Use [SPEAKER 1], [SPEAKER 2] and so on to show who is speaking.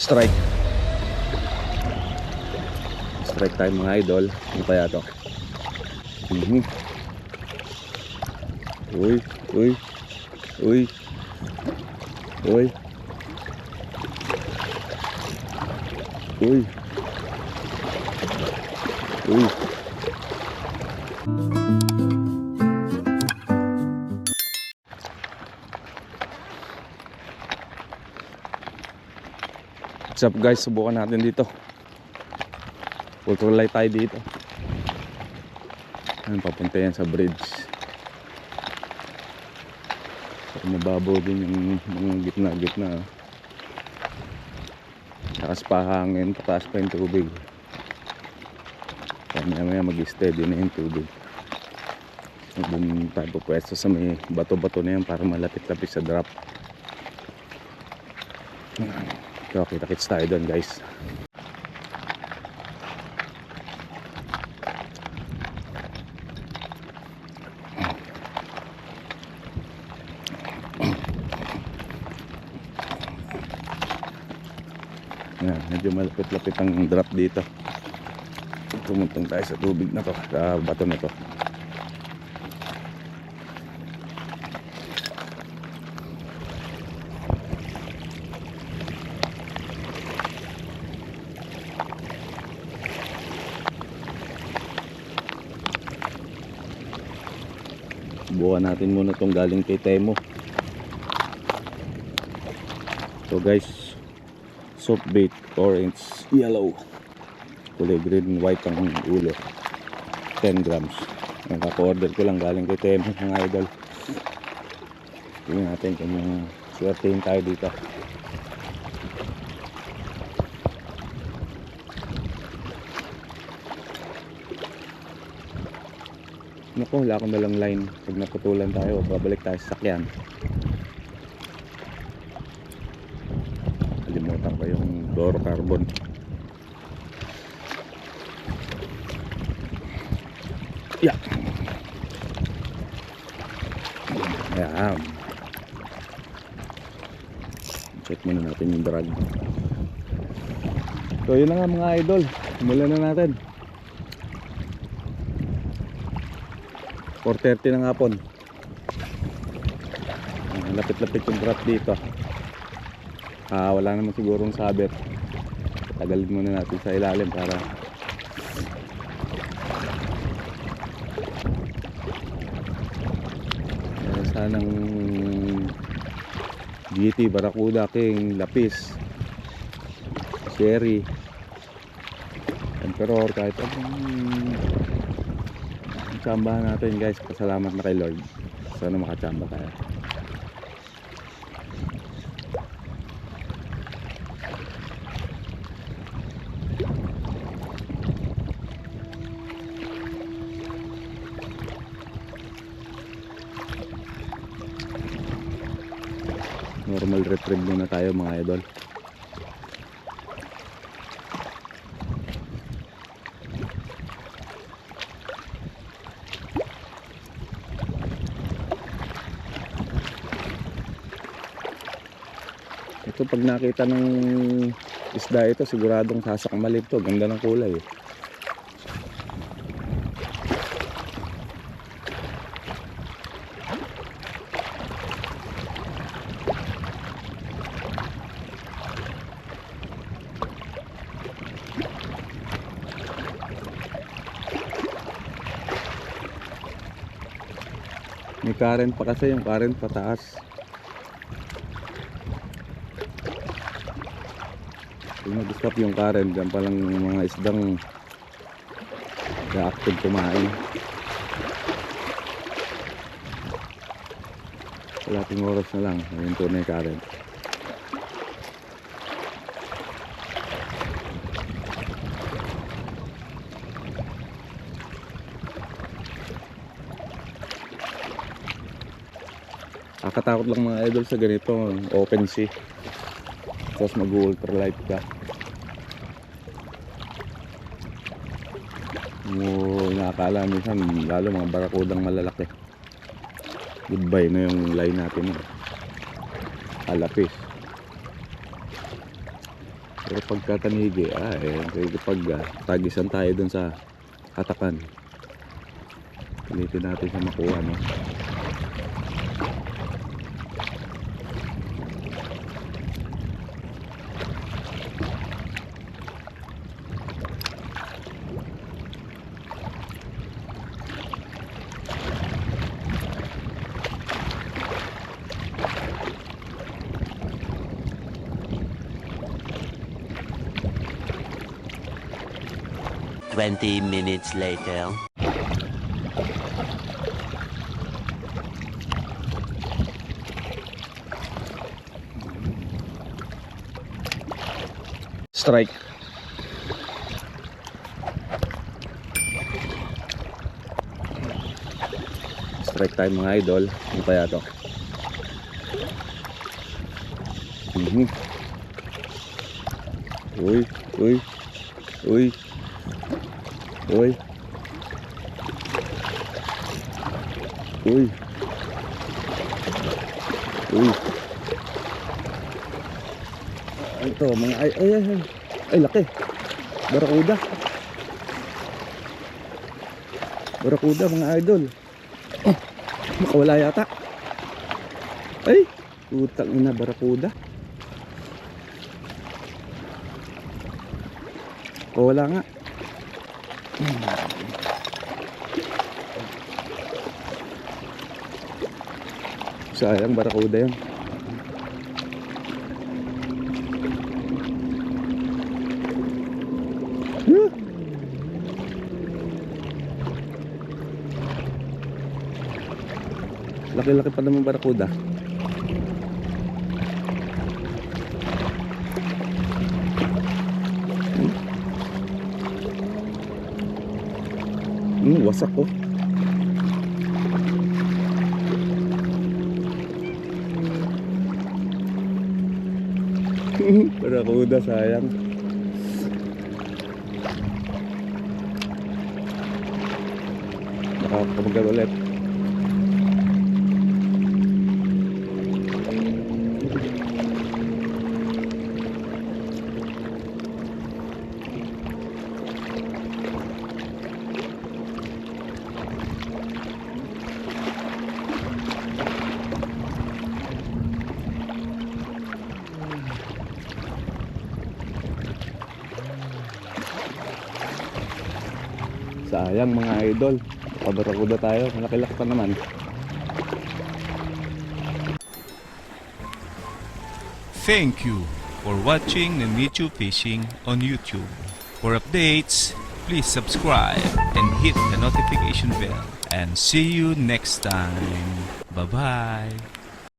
[SPEAKER 1] Strike. Strike tayo mga idol. Ano kaya to? Mhm. Uy, uy, uy, uy, uy, uy. What's up guys? Subukan natin dito. Control light tayo dito. Ayun, papunta yan sa bridge. So, mababaw din yung mga gitna-gitna. Lakas pa hangin, pataas pa yung tubig. Kaya mag-steady na yung tubig. Doon tayo pupwesto sa may bato-bato na yan para malapit-lapit sa drop. So, kita-kits tayo doon guys. Yan, medyo malapit-lapit ang drop dito. Tumuntong tayo sa tubig na to, sa bato na to. Buwan natin muna tong galing kay Temo. So guys, soft bait, orange, yellow. Kulay green, white ang ulo. 10 grams. Ang order ko lang galing kay Temo mga idol. Tingnan natin kung swertein tayo dito. Naku, wala akong dalang line. Pag naputulan tayo, babalik tayo sa sakyan. Kalimutan ko yung fluorocarbon. Yeah. Ayan. Check muna natin yung drag. So yun na nga mga idol. Simulan na natin. 4.30 ng hapon. Lapit-lapit yung drop dito. Ah, wala naman sigurong sabit. Tagalin muna natin sa ilalim para Meron sanang GT, Barracuda, King, Lapis, Sherry, Emperor, kahit anong tsambahan natin guys. Pasalamat na kay Lord. Sana makatsamba tayo. normal retrieve muna tayo mga idol ito pag nakita ng isda ito siguradong sasakmalin to ganda ng kulay eh. May current pa kasi yung current pataas. Kung nag-stop yung current, dyan palang mga isdang active kumain. Kalating oras na lang, ayun tunay current. Nakatakot lang mga idol sa ganito, open sea. Tapos mag-ultralight ka. Mo nakakala minsan lalo mga barakudang malalaki. Goodbye na yung line natin. Eh. Alapis. Pero pagka tanigi, ah, eh, pag ah, tagisan tayo dun sa hatakan. Pilitin natin siya makuha, no?
[SPEAKER 2] Twenty minutes later.
[SPEAKER 1] Strike. Strike time mga idol. Ano kaya to? Mhm. Uy, uy, uy, uy, uy, uy. Ah, Ito, mga ay, ay, ay, ay, laki. Barakuda. Barakuda, mga idol. Oh, makawala yata. Ay, utang ina, barakuda. Wala nga. Sayang barakuda yan. Laki-laki pa naman barakuda. Wasak ko. barakuda sayang. Nakakamagal ulit. Sayang mga idol. Kabarakuda tayo. Malaki-laki pa naman.
[SPEAKER 3] Thank you for watching Nanichu Fishing on YouTube. For updates, please subscribe and hit the notification bell. And see you next time. Bye-bye.